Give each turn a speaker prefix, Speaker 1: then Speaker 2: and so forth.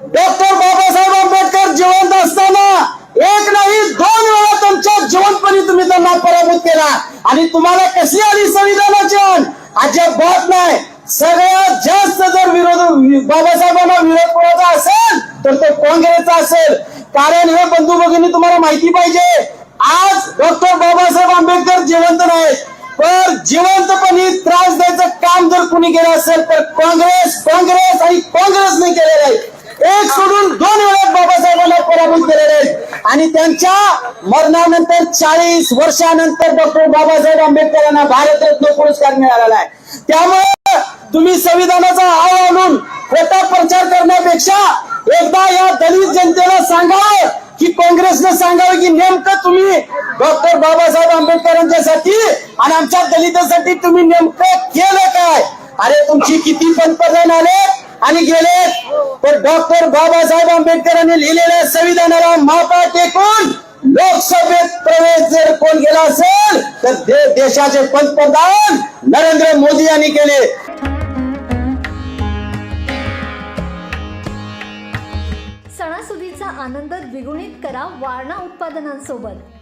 Speaker 1: Doctor Babasaheb Ambedkar जिवंत असताना एक नाही दोन वेळा तुमच्या जीवनपणी तुम्ही त्यांना पराभूत केला. आणि तुम्हाला कशी आली संविधानाची आण? अजिबात नाही. सगळ्यात जास्त जर विरोध बाबासाहेबांना विरोध कोणाचा असेल तर तो काँग्रेसचा असेल. कारण हे बंधू भगिनी तुम्हाला माहिती पाहिजे आज डॉक्टर बाबासाहेब आंबेडकर जिवंत नाहीत. पण जिवंतपणी त्रास द्यायचं काम जर कुणी केलं असेल तर काँग्रेस काँग्रेस आणि काँग्रेस केलेलं आहे एक सोडून दोन वेळा बाबासाहेबांना पराभूत केलेले आहेत आणि त्यांच्या मरणानंतर चाळीस वर्षानंतर डॉक्टर बाबासाहेब आंबेडकरांना भारतरत्न पुरस्कार मिळालेला आहे. त्यामुळे तुम्ही संविधानाचा आव आणून खोटा प्रचार करण्यापेक्षा एकदा या दलित जनतेला सांगावं की काँग्रेसनं सांगावं की नेमकं तुम्ही डॉक्टर बाबासाहेब आंबेडकरांच्यासाठी आणि आमच्या दलितांसाठी तुम्ही नेमकं केलं काय? अरे तुमची किती पंतप्रधान आले आणि गेले. पण डॉक्टर बाबासाहेब आंबेडकरांनी लिहिलेल्या संविधानाला मापा टेकून लोकसभेत प्रवेश जर कोण गेला असेल तर दे- देशाचे पंतप्रधान नरेंद्र मोदी यांनी केले.
Speaker 2: सणासुदीचा आनंद द्विगुणित करा वारणा उत्पादनांसोबत.